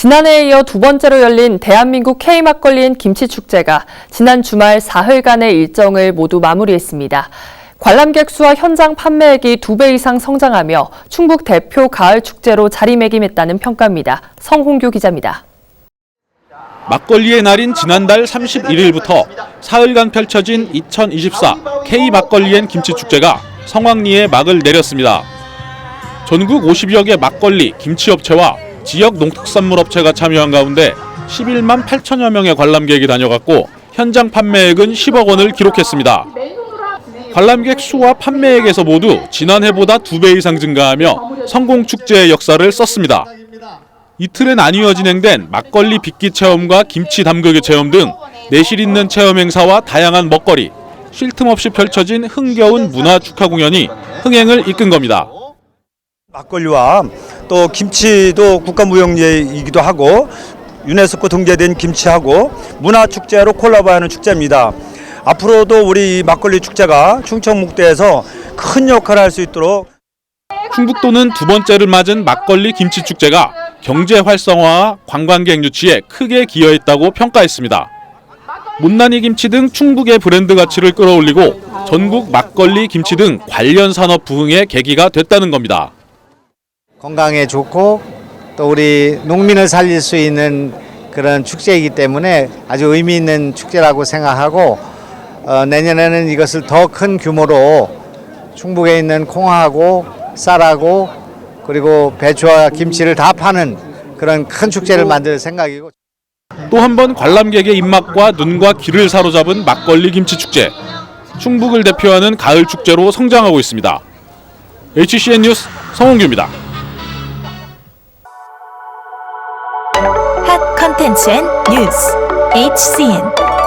지난해에 이어 두 번째로 열린 대한민국 K 막걸리엔 김치 축제가 지난 주말 사흘간의 일정을 모두 마무리했습니다. 관람객 수와 현장 판매액이 두 배 이상 성장하며 충북 대표 가을 축제로 자리매김했다는 평가입니다. 성홍규 기자입니다. 막걸리의 날인 지난달 31일부터 사흘간 펼쳐진 2024 K 막걸리엔 김치 축제가 성황리에 막을 내렸습니다. 전국 50여 개 막걸리, 김치 업체와 지역 농특산물 업체가 참여한 가운데 11만 8천여 명의 관람객이 다녀갔고 현장 판매액은 10억 원을 기록했습니다. 관람객 수와 판매액에서 모두 지난해보다 두배 이상 증가하며 성공 축제의 역사를 썼습니다. 이틀에 나뉘어 진행된 막걸리 빚기 체험과 김치 담그기 체험 등 내실 있는 체험 행사와 다양한 먹거리, 쉴 틈 없이 펼쳐진 흥겨운 문화 축하 공연이 흥행을 이끈 겁니다. 막걸리와 또 김치도 국가무형재이기도 하고 유네스코 등재된 김치하고 문화축제로 콜라보하는 축제입니다. 앞으로도 우리 이 막걸리 축제가 충청북도에서 큰 역할을 할 수 있도록 충북도는 두 번째를 맞은 막걸리 김치 축제가 경제 활성화와 관광객 유치에 크게 기여했다고 평가했습니다. 못난이 김치 등 충북의 브랜드 가치를 끌어올리고 전국 막걸리 김치 등 관련 산업 부흥의 계기가 됐다는 겁니다. 건강에 좋고 또 우리 농민을 살릴 수 있는 그런 축제이기 때문에 아주 의미 있는 축제라고 생각하고 어, 내년에는 이것을 더 큰 규모로 충북에 있는 콩하고 쌀하고 그리고 배추와 김치를 다 파는 그런 큰 축제를 만들 생각이고 또 한 번 관람객의 입맛과 눈과 귀를 사로잡은 막걸리 김치 축제. 충북을 대표하는 가을 축제로 성장하고 있습니다. HCN 뉴스 성홍규입니다. 컨텐츠 앤 뉴스 HCN